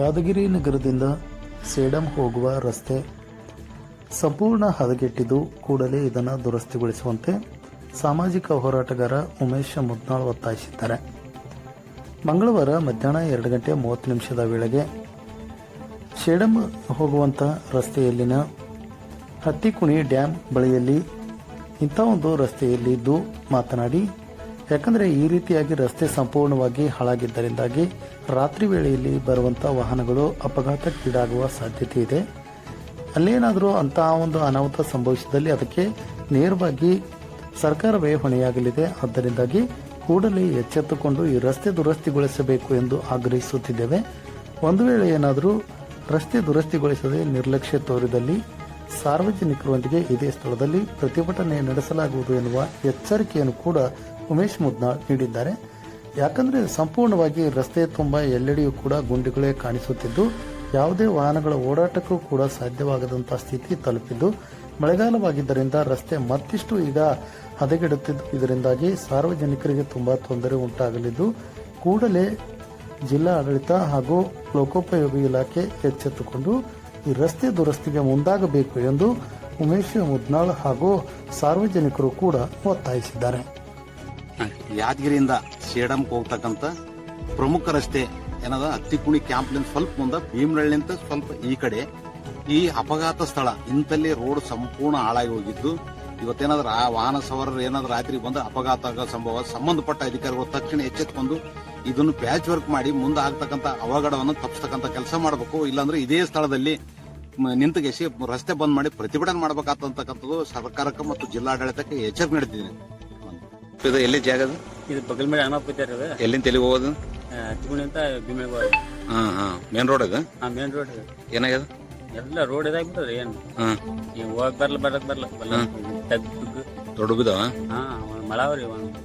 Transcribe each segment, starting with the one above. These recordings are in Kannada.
ಯಾದಗಿರಿ ನಗರದಿಂದ ಸೇಡಂ ಹೋಗುವ ರಸ್ತೆ ಸಂಪೂರ್ಣ ಹದಗೆಟ್ಟಿದ್ದು ಕೂಡಲೇ ಇದನ್ನು ದುರಸ್ತಿಗೊಳಿಸುವಂತೆ ಸಾಮಾಜಿಕ ಹೋರಾಟಗಾರ ಉಮೇಶ್ ಮುದ್ನಾಳ್ ಒತ್ತಾಯಿಸಿದ್ದಾರೆ. ಮಂಗಳವಾರ ಮಧ್ಯಾಹ್ನ ಎರಡು ಗಂಟೆ ಮೂವತ್ತು ನಿಮಿಷದ ವೇಳೆಗೆ ಶೇಡಂ ಹೋಗುವಂಥ ರಸ್ತೆಯಲ್ಲಿನ ಹತ್ತಿಕುಣಿ ಡ್ಯಾಂ ಬಳಿಯಲ್ಲಿ ಇಂಥ ಒಂದು ರಸ್ತೆಯಲ್ಲಿದ್ದು ಮಾತನಾಡಿ ಯಾಕಂದರೆ ಈ ರೀತಿಯಾಗಿ ರಸ್ತೆ ಸಂಪೂರ್ಣವಾಗಿ ಹಾಳಾಗಿದ್ದರಿಂದಾಗಿ ರಾತ್ರಿ ವೇಳೆಯಲ್ಲಿ ಬರುವಂಥ ವಾಹನಗಳು ಅಪಘಾತಕ್ಕೀಡಾಗುವ ಸಾಧ್ಯತೆ ಇದೆ. ಅಲ್ಲೇನಾದರೂ ಅಂತಹ ಒಂದು ಅನಾಹುತ ಸಂಭವಿಸಿದಲ್ಲಿ ಅದಕ್ಕೆ ನೇರವಾಗಿ ಸರ್ಕಾರವೇ ಹೊಣೆಯಾಗಲಿದೆ. ಆದ್ದರಿಂದಾಗಿ ಕೂಡಲೇ ಎಚ್ಚೆತ್ತುಕೊಂಡು ಈ ರಸ್ತೆ ದುರಸ್ತಿಗೊಳಿಸಬೇಕು ಎಂದು ಆಗ್ರಹಿಸುತ್ತಿದ್ದೇವೆ. ಒಂದು ವೇಳೆ ಏನಾದರೂ ರಸ್ತೆ ದುರಸ್ತಿಗೊಳಿಸದೆ ನಿರ್ಲಕ್ಷ್ಯ ತೋರಿದಲ್ಲಿ ಸಾರ್ವಜನಿಕರೊಂದಿಗೆ ಇದೇ ಸ್ಥಳದಲ್ಲಿ ಪ್ರತಿಭಟನೆ ನಡೆಸಲಾಗುವುದು ಎನ್ನುವ ಎಚ್ಚರಿಕೆಯನ್ನು ಕೂಡ ಉಮೇಶ್ ಮುದ್ನಾಳ್ ನೀಡಿದ್ದಾರೆ. ಯಾಕಂದ್ರೆ ಸಂಪೂರ್ಣವಾಗಿ ರಸ್ತೆ ತುಂಬ ಎಲ್ಲೆಡೆಯೂ ಕೂಡ ಗುಂಡಿಗಳೇ ಕಾಣಿಸುತ್ತಿದ್ದು, ಯಾವುದೇ ವಾಹನಗಳ ಓಡಾಟಕ್ಕೂ ಕೂಡ ಸಾಧ್ಯವಾಗದಂತಹ ಸ್ಥಿತಿ ತಲುಪಿದ್ದು, ಮಳೆಗಾಲವಾಗಿದ್ದರಿಂದ ರಸ್ತೆ ಮತ್ತಿಷ್ಟು ಈಗ ಹದಗೆಡುತ್ತಿದ್ದು ಇದರಿಂದಾಗಿ ಸಾರ್ವಜನಿಕರಿಗೆ ತುಂಬಾ ತೊಂದರೆ ಉಂಟಾಗಲಿದ್ದು, ಕೂಡಲೇ ಜಿಲ್ಲಾ ಆಡಳಿತ ಹಾಗೂ ಲೋಕೋಪಯೋಗಿ ಇಲಾಖೆ ಎಚ್ಚೆತ್ತುಕೊಂಡು ಈ ರಸ್ತೆ ದುರಸ್ತಿಗೆ ಮುಂದಾಗಬೇಕು ಎಂದು ಉಮೇಶ್ ಮುದ್ನಾಳ್ ಹಾಗೂ ಸಾರ್ವಜನಿಕರು ಕೂಡ ಒತ್ತಾಯಿಸಿದ್ದಾರೆ. ಯಾದಗಿರಿಯಿಂದ ಸೇಡಮ್ಗೆ ಹೋಗ್ತಕ್ಕಂಥ ಪ್ರಮುಖ ರಸ್ತೆ ಏನದ? ಕ್ಯಾಂಪ್ ಕ್ಯಾಂಪ್ಲಿಂದ ಸ್ವಲ್ಪ ಮುಂದೆ ಭೀಮರಳ್ಳಿಂದ ಸ್ವಲ್ಪ ಈ ಕಡೆ. ಈ ಅಪಘಾತ ಸ್ಥಳ ಇಂತಲ್ಲಿ ರೋಡ್ ಸಂಪೂರ್ಣ ಹಾಳಾಗಿ ಹೋಗಿದ್ದು, ಇವತ್ತೇನಾದ್ರೂ ಆ ವಾಹನ ಸವಾರರು ಏನಾದ್ರೂ ರಾತ್ರಿ ಬಂದು ಅಪಘಾತ ಆಗೋ ಸಂಭವ, ಸಂಬಂಧಪಟ್ಟ ಅಧಿಕಾರಿಗಳು ತಕ್ಷಣ ಎಚ್ಚೆತ್ಕೊಂಡು ಇದನ್ನು ಪ್ಯಾಚ್ ವರ್ಕ್ ಮಾಡಿ ಮುಂದೆ ಆಗ್ತಕ್ಕಂಥ ಅವಘಡವನ್ನು ತಪ್ಪಿಸ್ತಕ್ಕಂಥ ಕೆಲಸ ಮಾಡಬೇಕು. ಇಲ್ಲಾಂದ್ರೆ ಇದೇ ಸ್ಥಳದಲ್ಲಿ ನಿಂತುಗೆಸಿ ರಸ್ತೆ ಬಂದ್ ಮಾಡಿ ಪ್ರತಿಭಟನೆ ಮಾಡ್ಬೇಕಾಗ್ತಕ್ಕಂಥದ್ದು ಸರ್ಕಾರಕ್ಕೆ ಮತ್ತು ಜಿಲ್ಲಾಡಳಿತಕ್ಕೆ ಎಚ್ಚರಿಕೆ ನೀಡ್ತಿದ್ದೀನಿ. ಇದು ಎಲ್ಲಿ ಜಾಗ ಅದು? ಇದು ಬಗಲ್ ಮೇಲೆ ಹನುಮಪ್ಪ ಇದ್ದಾರೆ ಅದು ಎಲ್ಲಿಂದ ಎಲ್ಲಿಗೆ ಹೋಗೋದು? ಹಚ್ಕೊಂಡು ಅಂತ ಭೀಮಳಿಗೆ ಹೋಗೋದು ಹಾಂ ಹಾ. ಮೇನ್ ರೋಡ್ ಅದು? ಆ ಮೇನ್ ರೋಡ್ ಏನಾಗ್ಯದ? ಎಲ್ಲ ರೋಡ್ ಇದಾಗ್ಬಿಟ್ಟದ್ರಿ ಏನು? ಹಾಂ. ಈಗ ಹೋಗಕ್ ಬರ್ಲ ಬರಕ್ ಬರ್ಲ. ಬಲ್ಲ ತಗ್ಗು ದೊಡ್ಡ ಬಿದ್ದಾವ ಹಾ ಮಳಾವ್ರಿ ಒಂದ್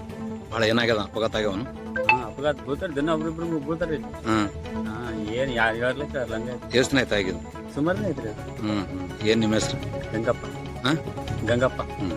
ಭಾಳ ಏನಾಗ್ಯದ ಅಪಘಾತ ಆಗ್ಯಾವನು ಹಾಂ ಅಪಘಾತ ಬೀಳ್ತಾರೆ ದಿನ ಒಬ್ರಿಬ್ರು ಬೀಳ್ತಾರೆ ಹಾಂ. ಹಾಂ ಏನು ಯಾರು ಹೇಳ್ಲಿಕ್ಕೆ ಲಂಗ ಎಷ್ಟು ದಿನ ಆಯ್ತು ಆಗಿದ್ದು? ಸುಮಾರನೇ ಐತ್ರಿ ಹ್ಮ್. ಏನ್ ನಿಮ್ಮ ಹೆಸರು? ಗಂಗಪ್ಪ. ಹಾಂ? ಗಂಗಪ್ಪ. ಹ್ಮ್.